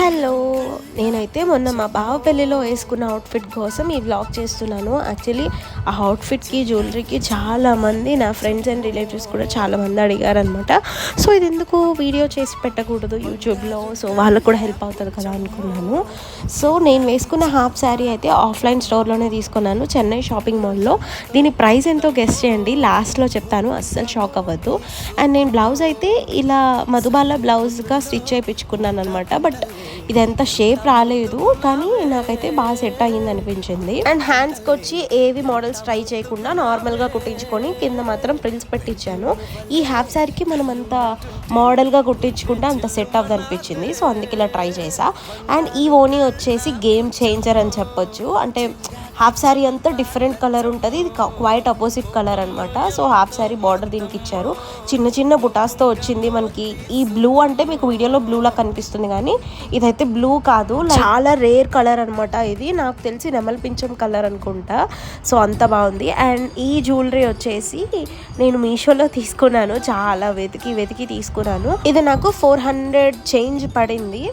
Hello నేనైతే మొన్న మా బావ పెళ్ళిలో వేసుకున్న అవుట్ఫిట్ కోసం ఈ వ్లాగ్ చేస్తున్నాను. యాక్చువల్లీ ఆ అవుట్ఫిట్కి జ్యువెలరీకి చాలా మంది నా ఫ్రెండ్స్ అండ్ రిలేటివ్స్ కూడా చాలా మంది అడిగారనమాట సో ఇది ఎందుకు వీడియో చేసి పెట్టకూడదు యూట్యూబ్లో సో వాళ్ళకు కూడా హెల్ప్ అవుతుంది కదా అనుకున్నాను. సో నేను వేసుకున్న హాఫ్ శారీ అయితే ఆఫ్లైన్ స్టోర్లోనే తీసుకున్నాను చెన్నై షాపింగ్ మాల్లో దీని ప్రైస్ ఎంతో గెస్ట్ చేయండి లాస్ట్లో చెప్తాను అస్సలు షాక్ అవ్వద్దు. అండ్ నేను బ్లౌజ్ అయితే ఇలా మధుబాల బ్లౌజ్గా స్టిచ్ చేయించుకున్నాను అనమాట బట్ ఇదంతా షేప్ రాలేదు కానీ నాకైతే బాగా సెట్ అయ్యింది అనిపించింది అండ్ హ్యాండ్స్కి వచ్చి ఏవి మోడల్స్ ట్రై చేయకుండా నార్మల్గా కుట్టించుకొని కింద మాత్రం ప్రిన్స్ పెట్టించాను ఈ హాఫ్ శారీకి మనం అంత మోడల్గా కుట్టించుకుంటే అంత సెట్ అవ్వదు అనిపించింది సో అందుకే ఇలా ట్రై చేసా అండ్ ఈ ఓనీ వచ్చేసి గేమ్ చేంజర్ అని చెప్పొచ్చు. అంటే హాఫ్ శారీ అంతా డిఫరెంట్ కలర్ ఉంటుంది ఇది క్వైట్ అపోజిట్ కలర్ అనమాట సో హాఫ్ శారీ బార్డర్ దీనికి ఇచ్చారు. చిన్న చిన్న బుటాస్తో వచ్చింది మనకి. ఈ బ్లూ అంటే మీకు వీడియోలో బ్లూలా కనిపిస్తుంది కానీ ఇదైతే బ్లూ కాదు చాలా రేర్ కలర్ అనమాట ఇది. నాకు తెలిసి నెమల్ పింఛం కలర్ అనుకుంటా. సో అంత బాగుంది. అండ్ ఈ జ్యువెలరీ వచ్చేసి నేను మీషోలో తీసుకున్నాను. చాలా వెతికి వెతికి తీసుకున్నాను. ఇది నాకు ఫోర్ హండ్రెడ్ చేంజ్ పడింది.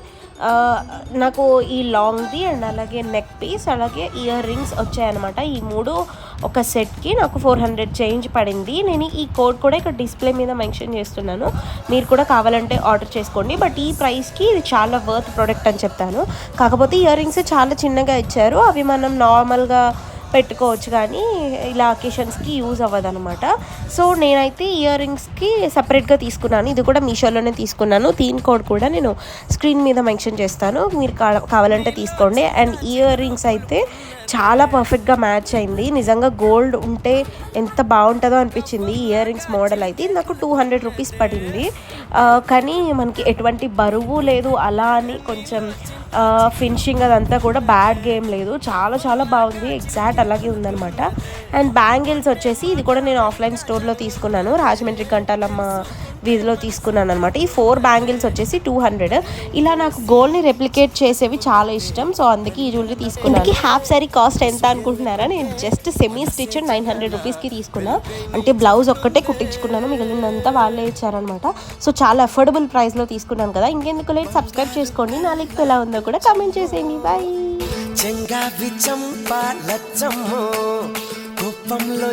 నాకు ఈ లాంగ్ది అండ్ అలాగే నెక్ పీస్ అలాగే ఇయర్ రింగ్స్ వచ్చాయన్నమాట. ఈ మూడు ఒక సెట్కి నాకు ఫోర్ హండ్రెడ్ చేంజ్ పడింది. నేను ఈ కోడ్ కూడా ఇక్కడ డిస్ప్లే మీద మెన్షన్ చేస్తున్నాను. మీరు కూడా కావాలంటే ఆర్డర్ చేసుకోండి. బట్ ఈ ప్రైస్కి ఇది చాలా వర్త్ ప్రోడక్ట్ అని చెప్తాను. కాకపోతే ఇయర్ రింగ్స్ చాలా చిన్నగా ఇచ్చారు. అవి మనం నార్మల్గా పెట్టుకోవచ్చు కానీ ఇలా అకేషన్స్కి యూజ్ అవ్వదు అనమాట సో నేనైతే ఇయర్ రింగ్స్కి సపరేట్గా తీసుకున్నాను. ఇది కూడా మీషోలోనే తీసుకున్నాను. దీని కోడ్ కూడా నేను స్క్రీన్ మీద మెన్షన్ చేస్తాను. మీరు కావాలంటే తీసుకోండి. అండ్ ఇయర్ రింగ్స్ అయితే చాలా పర్ఫెక్ట్గా మ్యాచ్ అయింది. నిజంగా గోల్డ్ ఉంటే ఎంత బాగుంటుందో అనిపించింది ఇయర్ రింగ్స్ మోడల్ అయితే. నాకు టూ హండ్రెడ్ రూపీస్ పడింది. కానీ మనకి ఎటువంటి బరువు లేదు. అలా అని కొంచెం ఫినిషింగ్ అదంతా కూడా బ్యాడ్ గేమ్ లేదు. చాలా చాలా బాగుంది. ఎగ్జాక్ట్ అలాగే ఉందన్నమాట. అండ్ బ్యాంగిల్స్ వచ్చేసి ఇది కూడా నేను ఆఫ్లైన్ స్టోర్లో తీసుకున్నాను. రాజమండ్రి గంటాలమ్మ వీధిలో తీసుకున్నాను అనమాట ఈ ఫోర్ బ్యాంగిల్స్ వచ్చేసి టూ హండ్రెడ్. ఇలా నాకు గోల్డ్ని రెప్లికేట్ చేసేవి చాలా ఇష్టం. సో అందుకే ఈ జ్యువెలరీ తీసుకున్నాను. హాఫ్ సారీ కాస్ట్ ఎంత అనుకుంటున్నారా? నేను just semi stitch nine hundred రూపీస్కి తీసుకున్నా. అంటే బ్లౌజ్ ఒక్కటే కుట్టించుకున్నాను. మిగిలినంతా వాళ్ళే ఇచ్చారనమాట సో చాలా అఫోర్డబుల్ ప్రైస్లో తీసుకున్నాను కదా. ఇంకెందుకు లేదు సబ్స్క్రైబ్ చేసుకోండి. నా లిక్ ఎలా ఉందో కూడా కామెంట్ చేసేయండి. బాయ్. చెంగావి విచంప లచ్చమ్మో కుప్పంలో